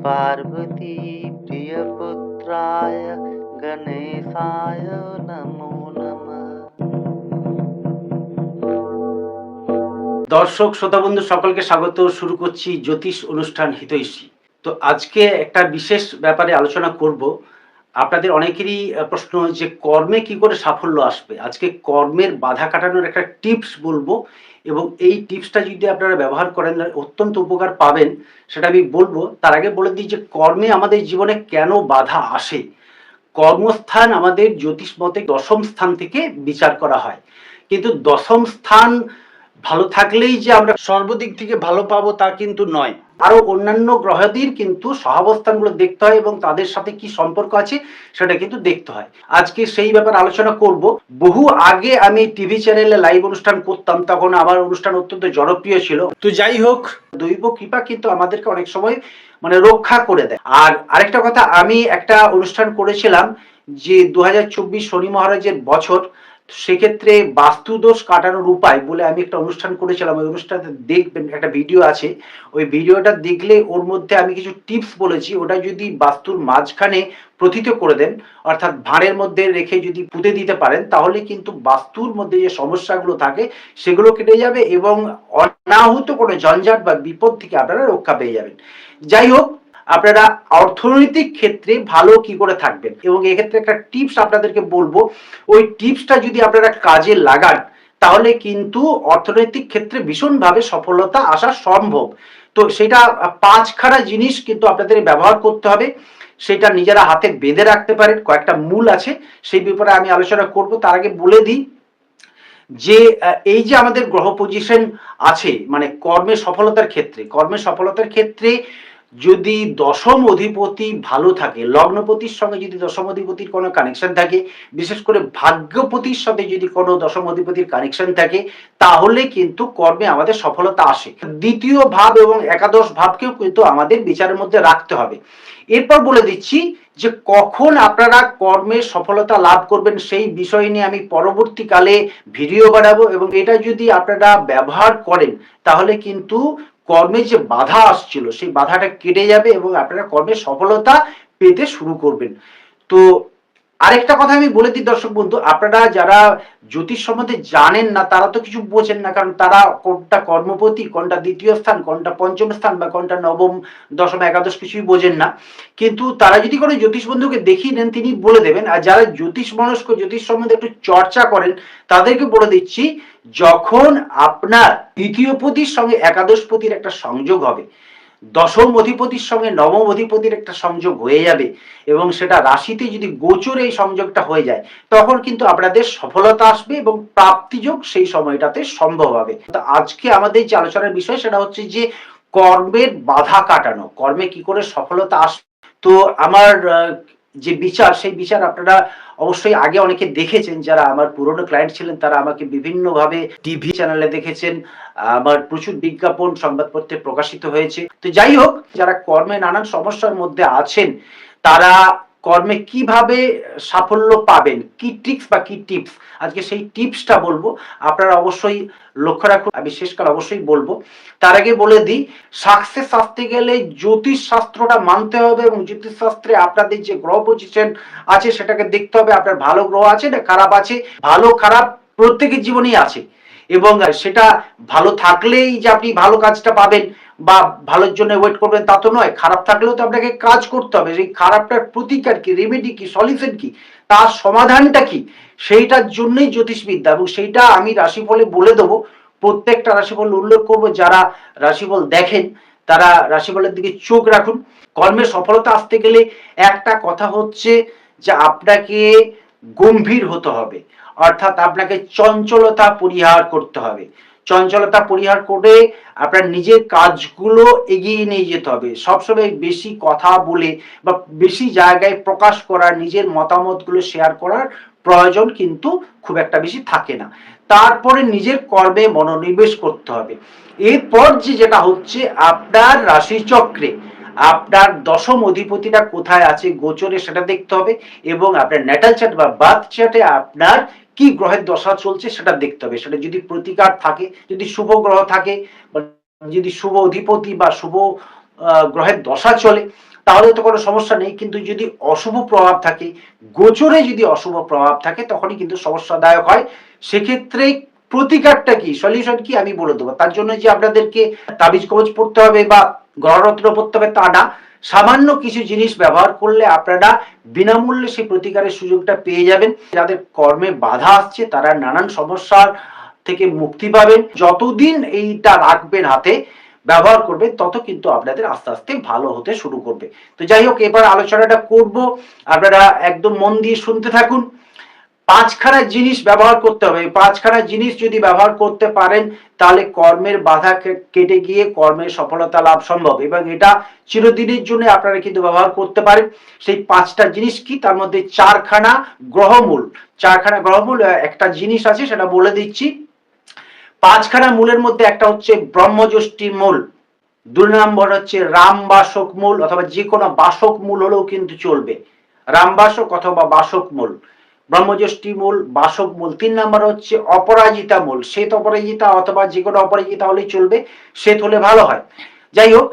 पार्वती प्रियपुत्राय गणेशाय नमो नमः দর্শক শ্রোতা বন্ধু সকলকে স্বাগত শুরু করছি জ্যোতিষ অনুষ্ঠান হিতৈষী তো আজকে একটা বিশেষ ব্যাপারে আলোচনা করব আপনাদের অনেকেরই প্রশ্ন যে কর্মে কি করে সাফল্য আসবে? আজকে কর্মের বাধা কাটানোর একটা টিপস বলব এবং এই টিপসটা যদি আপনারা ব্যবহার করেন অত্যন্ত উপকার পাবেন। সেটা আমি বলব, তার আগে বলে দিই যে কর্মে আমাদের জীবনে কেন বাধা আসে? কর্মস্থান আমাদের জ্যোতিষ মতে দশম স্থান থেকে বিচার করা হয়। কিন্তু দশম স্থান ভালো থাকলেই যে আমরা সর্বদিক থেকে ভালো পাবো তা কিন্তু নয়। আরও অন্যান্য গ্রহদের কিন্তু সহাবস্থানগুলো দেখতে হয় এবং তাদের সাথে কি সম্পর্ক আছে সেটা কিন্তু দেখতে হয়। আজকে সেই ব্যাপারে আলোচনা করব। বহু আগে আমি টিভি চ্যানেলে লাইভ অনুষ্ঠান করতাম, তখন আমার অনুষ্ঠান অত্যন্ত জনপ্রিয় ছিল। তো যাই হোক, দৈব কৃপা কিন্তু আমাদেরকে অনেক সময় মানে রক্ষা করে দেয়। আর আরেকটা কথা, আমি একটা অনুষ্ঠান করেছিলাম যে দু হাজার চব্বিশ শনি মহারাজের বছর সেক্ষেত্রে বাস্তুদোষ কাটানোর উপায় বলে আমি একটা অনুষ্ঠান করেছিলাম। ওই অনুষ্ঠানটা দেখবেন, একটা ভিডিও আছে। ওই ভিডিওটা দেখলে ওর মধ্যে আমি কিছু টিপস বলেছি। ওটা যদি বাস্তুর মাঝখানে প্রথিত করে দেন, অর্থাৎ ভাঁড়ের মধ্যে রেখে যদি পুঁতে দিতে পারেন, তাহলে কিন্তু বাস্তুর মধ্যে যে সমস্যাগুলো থাকে, সেগুলো কেটে যাবে এবং অনাহুত কোনো ঝঞ্ঝাট বা বিপদ থেকে আপনারা রক্ষা পেয়ে যাবেন। যাই হোক আপনারা অর্থনৈতিক ক্ষেত্রে ভালো কি করে থাকবেন? এবং এক্ষেত্রে একটা টিপস আপনাদেরকে বলব, ওই টিপসটা যদি আপনারা কাজে লাগান, তাহলে কিন্তু অর্থনৈতিক ক্ষেত্রে ভীষণভাবে সফলতা আসা সম্ভব। তো সেটা পাঁচখানা জিনিস কিন্তু আপনাদের ব্যবহার করতে হবে। সেটা নিজেরা হাতে বেঁধে রাখতে পারেন, কয়েকটা মূল আছে, সেই ব্যাপারে আমি আলোচনা করব। তার আগে বলে দিই যে এই যে আমাদের গ্রহ পজিশন আছে মানে কর্মের সফলতার ক্ষেত্রে কর্মের সফলতার ক্ষেত্রে যদি দশম অধিপতি ভালো থাকে, লগ্নপতির সঙ্গে যদি দশম অধিপতির কোনো কানেকশন থাকে, বিশেষ করে ভাগ্যপতির সাথে যদি কোনো দশম অধিপতির কানেকশন থাকে, তাহলে কিন্তু কর্মে আমাদের সফলতা আসে। দ্বিতীয় ভাব এবং একাদশ ভাবকেও কিন্তু আমাদের বিচারের মধ্যে রাখতে হবে। এরপর বলে দিচ্ছি যে কখন আপনারা কর্মে সফলতা লাভ করবেন সেই বিষয় নিয়ে আমি পরবর্তীকালে ভিডিও বানাবো এবং এটা যদি আপনারা ব্যবহার করেন, তাহলে কিন্তু কর্মে যে বাধা আসছিল, সেই বাধাটা কেটে যাবে এবং আপনারা কর্মে সফলতা পেতে শুরু করবেন। তো আরেকটা কথা আমি বলে দিই, দর্শক বন্ধু, আপনারা যারা জ্যোতিষ সম্বন্ধে জানেন না, তারা তো কিছু বোঝেন না, কারণ তারা কোনটা কর্মপতি, কোনটা দ্বিতীয় স্থান, কোনটা পঞ্চম স্থান বা কোনটা নবম, দশম, একাদশ কিছুই বোঝেন না। কিন্তু তারা যদি কোনো জ্যোতিষ বন্ধুকে দেখিয়ে নেন তিনি বলে দেবেন। আর যারা জ্যোতিষ মনস্ক, জ্যোতিষ সম্বন্ধে একটু চর্চা করেন, তাদেরকে বলে দিচ্ছি, যখন আপনার তৃতীয় পতির সঙ্গে একাদশ পতির একটা সংযোগ হবে দশম অধিপতির সঙ্গে নবম অধিপতির একটা সংযোগ হয়ে যাবে এবং সেটা রাশিতে যদি গোচর এই সংযোগটা হয়ে যায়, তখন কিন্তু আপনাদের সফলতা আসবে এবং প্রাপ্তিযোগ সেই সময়টাতে সম্ভব হবে। তো আজকে আমাদের যে আলোচনার বিষয় সেটা হচ্ছে যে কর্মের বাধা কাটানো, কর্মে কি করে সফলতা আসবে তো আমার যে বিচার, সেই বিচার আপনারা অবশ্যই আগে অনেকে দেখেছেন, যারা আমার পুরনো ক্লায়েন্ট ছিলেন, তারা আমাকে বিভিন্নভাবে টিভি চ্যানেলে দেখেছেন। আমার প্রচুর বিজ্ঞাপন, সংবাদপত্রে প্রকাশিত হয়েছে। তো যাই হোক, যারা কর্মে নানান সমস্যার মধ্যে আছেন, তারা কর্মে কীভাবে সাফল্য পাবেন, কি ট্রিক্স বা কি টিপস আজকে সেই টিপসটা বলব। আপনারা অবশ্যই লক্ষ্য রাখুন, আমি শেষকাল অবশ্যই বলব। তার আগে বলে দিই সাকসেস আসতে গেলে জ্যোতিষ শাস্ত্রটা মানতে হবে এবং জ্যোতিষ শাস্ত্রে আপনাদের যে গ্রহ পজিশন আছে, সেটাকে দেখতে হবে, আপনার ভালো গ্রহ আছে না খারাপ আছে। ভালো, খারাপ প্রত্যেকের জীবনেই আছে। এবং সেটা ভালো থাকলেই যে আপনি ভালো কাজটা পাবেন বা ভালোর জন্য ওয়েট করবেন তা তো নয়। খারাপ থাকলেও তো আপনাকে কাজ করতে হবে। সেই খারাপটার প্রতিকার কি রেমেডি কি সলিউশন কি? তার সমাধানটা কি? সেইটার জন্যই জ্যোতিষবিদ্যা। এবং সেইটা আমি রাশিফলে বলে দেবো। প্রত্যেকটা রাশিফল উল্লেখ করব। যারা রাশিফল দেখেন, তারা রাশিফলের দিকে চোখ রাখুন। কর্মের সফলতা আসতে গেলে একটা কথা হচ্ছে যে আপনাকে গম্ভীর হতে হবে। অর্থাৎ আপনাকে চঞ্চলতা পরিহার করতে হবে। চঞ্চলতা পরিহার করে আপনার নিজের কাজগুলো এগিয়ে নিয়ে যেতে হবে। সবসময় বেশি কথা বলে বা বেশি জায়গায় প্রকাশ করার নিজের মতামতগুলো শেয়ার করার প্রয়োজন কিন্তু খুব একটা বেশি থাকে না। তারপরে নিজের কর্মে মনোনিবেশ করতে হবে। এরপর যে যেটা হচ্ছে, আপনার রাশিচক্রে আপনার দশম অধিপতিটা কোথায় আছে, গোচরে সেটা দেখতে হবে এবং আপনার ন্যাটাল চ্যাট বা বার্থ চ্যাটে আপনার কি গ্রহের দশা চলছে সেটা দেখতে হবে। সেটা যদি প্রতিকার থাকে, যদি শুভ গ্রহ থাকে যদি শুভ অধিপতি বা শুভ গ্রহের দশা চলে, তাহলে তো কোনো সমস্যা নেই। কিন্তু যদি অশুভ প্রভাব থাকে, গোচরে যদি অশুভ প্রভাব থাকে, তখনই কিন্তু সমস্যাদায়ক হয়। সেক্ষেত্রে প্রতিকারটা কি? সলিউশন কি আমি বলে দেবো। তার জন্য যে আপনাদেরকে তাবিজ কবচ পড়তে হবে বা গ্রহরত্ন পড়তে হবে তা না। সামান্য কিছু জিনিস ব্যবহার করলে আপনারা বিনামূল্যে সেই প্রতিকারের সুযোগটা পেয়ে যাবেন। যাদের কর্মে বাধা আসছে, তারা নানান সমস্যার থেকে মুক্তি পাবেন। যতদিন এইটা রাখবেন হাতে, ব্যবহার করবে তত কিন্তু আপনাদের আস্তে আস্তে ভালো হতে শুরু করবে। তো যাই হোক, এবার আলোচনাটা করব। আপনারা একদম মন দিয়ে শুনতে থাকুন। পাঁচখানা জিনিস ব্যবহার করতে হবে। পাঁচখানা জিনিস যদি ব্যবহার করতে পারেন, তাহলে কর্মের বাধা কেটে গিয়ে কর্মের সফলতা লাভ সম্ভব। এবং এটা চিরদিনের জন্য আপনারা কিন্তু ব্যবহার করতে পারেন। সেই পাঁচটা জিনিস কি? তার মধ্যে চারখানা গ্রহমূল। চারখানা গ্রহমূল একটা জিনিস আছে, সেটা বলে দিচ্ছি। পাঁচখানা মূলের মধ্যে একটা হচ্ছে ব্রহ্মযষ্টি মূল। দুই নম্বর হচ্ছে রামবাসক মূল, অথবা যে কোনো বাসক মূল হলেও কিন্তু চলবে। রামবাসক অথবা বাসক মূল। ব্রহ্মযষ্টি মূল বাসক মূল, তিন নম্বর হচ্ছে অপরাজিতা মূল। শ্বেত অপরাজিতা অথবা যে কোনো অপরাজিতা হলেই চলবে, শ্বেত হলে ভালো হয়। যাই হোক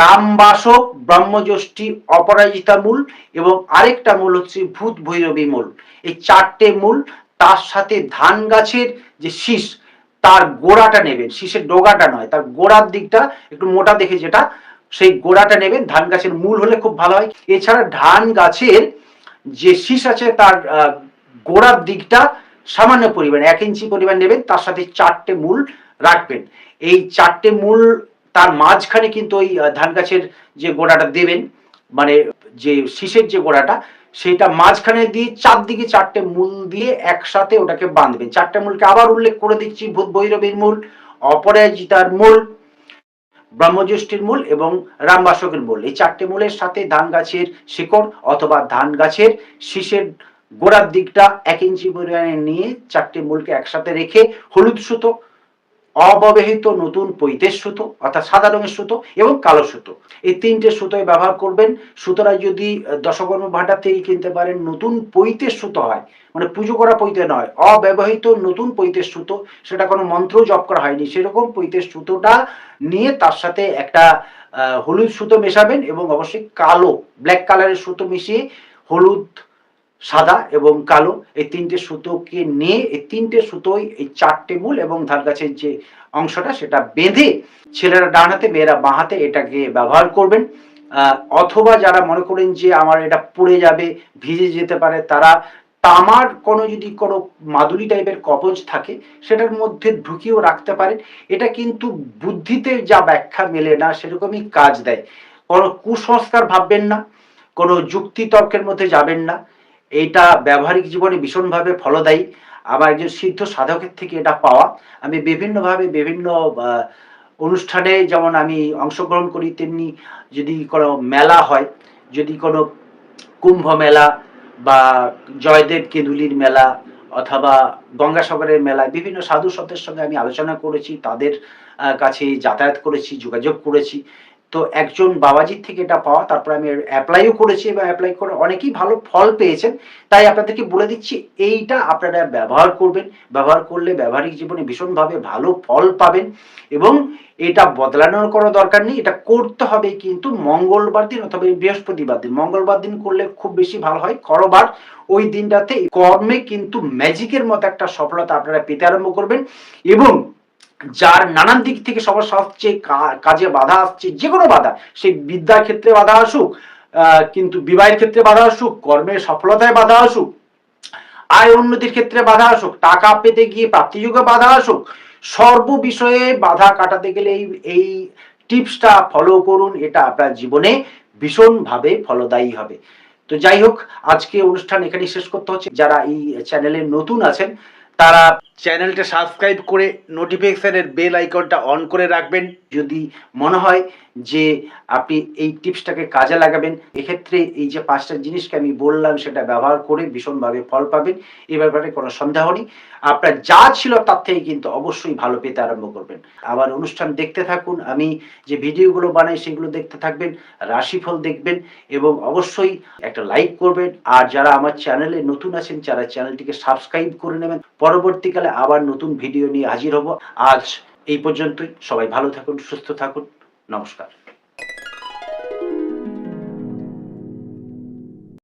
রামবাসক ব্রহ্মযষ্টি অপরাজিতা মূল এবং আরেকটা মূল হচ্ছে ভূত ভৈরবী মূল। এই চারটে মূল তার সাথে ধান গাছের যে শীষ, তার গোড়াটা নেবেন। শীষের ডোগাটা নয়, তার গোড়ার দিকটা একটু মোটা দেখে যেটা, সেই গোড়াটা নেবেন। ধান গাছের মূল হলে খুব ভালো হয়। এছাড়া ধান গাছের যে শীষ আছে, তার গোড়ার দিকটা সামান্য পরিমাণ, এক ইঞ্চি পরিমাণ নেবেন, তার সাথে চারটে মূল রাখবেন। এই চারটে মূল তার মাঝখানে কিন্তু ওই ধান গাছের যে গোড়াটা দেবেন মানে যে শীষের যে গোড়াটা, সেটা মাঝখানে দিয়ে চারদিকে চারটে মূল দিয়ে একসাথে ওটাকে বাঁধবেন। চারটে মূলকে আবার উল্লেখ করে দিচ্ছি, ভূত ভৈরবীর মূল, অপরাজিতার মূল, ব্রহ্মজ্যেষ্ঠীর মূল এবং রামবাসকের মূল। এই চারটে মূলের সাথে ধান গাছের শিকড় অথবা ধান গাছের শীষের গোড়ার দিকটা এক ইঞ্চি পরিমাণে নিয়ে চারটে মূলকে একসাথে রেখে হলুদ সুতো, অব্যবহৃত নতুন পৈতের সুতো, অর্থাৎ সাদা রঙের সুতো এবং কালো সুতো। এই তিনটে সুতোয় ব্যবহার করবেন। সুতরাং যদি দশকর্ম ভাণ্ডার থেকে কিনতে পারেন, নতুন পৈতের সুতো হয়। মানে পুজো করা পৈতে নয়, অব্যবহৃত নতুন পৈতের সুতো। সেটা কোনো মন্ত্র জপ করা হয়নি। সেরকম পৈতের সুতোটা নিয়ে তার সাথে একটা হলুদ সুতো মেশাবেন এবং অবশ্যই কালো, ব্ল্যাক কালারের সুতো মিশিয়ে হলুদ সাদা এবং কালো, এই তিনটে সুতোকে নিয়ে, এই তিনটে সুতোই এই চারটে মূল এবং ধান গাছের যে অংশটা সেটা বেঁধে ছেলেরা ডান হাতে, মেয়েরা বাঁ হাতে এটাকে ব্যবহার করবেন। অথবা যারা মনে করেন যে আমার এটা পুড়ে যাবে, ভিজে যেতে পারে, তারা তামার কোনো যদি কোনো মাদুলি টাইপের কবচ থাকে, সেটার মধ্যে ঢুকিয়েও রাখতে পারেন। এটা কিন্তু বুদ্ধিতে যা ব্যাখ্যা মেলে না, সেরকমই কাজ দেয়। কোনো কুসংস্কার ভাববেন না, কোনো যুক্তি তর্কের মধ্যে যাবেন না। এইটা ব্যবহারিক জীবনে ভীষণভাবে ফলদায়ী। আমার একজন সিদ্ধ সাধকের থেকে এটা পাওয়া। আমি বিভিন্নভাবে বিভিন্ন অনুষ্ঠানে যেমন আমি অংশগ্রহণ করি, তেমনি যদি কোনো মেলা হয়, যদি কোনো কুম্ভ মেলা বা জয়দেব কেঁদুলির মেলা অথবা গঙ্গাসাগরের মেলায় বিভিন্ন সাধু সন্তের সঙ্গে আমি আলোচনা করেছি, তাদের কাছে যাতায়াত করেছি, যোগাযোগ করেছি। তো একজন বাবাজির থেকে এটা পাওয়া, তারপর আমি অ্যাপ্লাইও করেছি এবং অ্যাপ্লাই করে অনেকেই ভালো ফল পেয়েছেন। তাই আপনাদেরকে বলে দিচ্ছি, এইটা আপনারা ব্যবহার করবেন। ব্যবহার করলে ব্যবহারিক জীবনে ভীষণভাবে ভালো ফল পাবেন এবং এটা বদলানোর কোনো দরকার নেই। এটা করতে হবে কিন্তু মঙ্গলবার দিন অথবা বৃহস্পতিবার দিন। মঙ্গলবার দিন করলে খুব বেশি ভালো হয়। করবার ওই দিনটাতে কর্মে কিন্তু ম্যাজিকের মতো একটা সফলতা আপনারা পেতে আরম্ভ করবেন এবং যার নানান দিক থেকে সমস্যা আসছে কাজে বাধা আসছে যে কোনো বাধা, সেই বিদ্যার ক্ষেত্রে বাধা আসুক কিন্তু বিবাহের ক্ষেত্রে বাধা আসুক, কর্মের সফলতায় বাধা আসুক, আয় উন্নতির ক্ষেত্রে বাধা আসুক, টাকা পেতে গিয়ে প্রাপ্তিযোগে বাধা আসুক, সর্ব বিষয়ে বাধা কাটাতে গেলে এই এই টিপসটা ফলো করুন, এটা আপনার জীবনে ভীষণভাবে ফলদায়ী হবে। তো যাই হোক, আজকে অনুষ্ঠান এখানে শেষ করতে হচ্ছে। যারা এই চ্যানেলে নতুন আছেন, তারা চ্যানেলটা সাবস্ক্রাইব করে নোটিফিকেশনের বেল আইকনটা অন করে রাখবেন। যদি মনে হয় যে আপনি এই টিপসটাকে কাজে লাগাবেন, এক্ষেত্রে এই যে পাঁচটা জিনিসকে আমি বললাম, সেটা ব্যবহার করে ভীষণভাবে ফল পাবেন। এ ব্যাপারে কোনো সন্দেহ নেই। আপনার যা ছিল তার থেকে কিন্তু অবশ্যই ভালো পেতে আরম্ভ করবেন। আবার অনুষ্ঠান দেখতে থাকুন। আমি যে ভিডিওগুলো বানাই, সেগুলো দেখতে থাকবেন, রাশিফল দেখবেন এবং অবশ্যই একটা লাইক করবেন। আর যারা আমার চ্যানেলে নতুন আছেন, যারা চ্যানেলটিকে সাবস্ক্রাইব করে নেবেন, পরবর্তীকালে আবার নতুন ভিডিও নিয়ে হাজির হব। আজ এই পর্যন্তই। সবাই ভালো থাকুন, সুস্থ থাকুন। নমস্কার।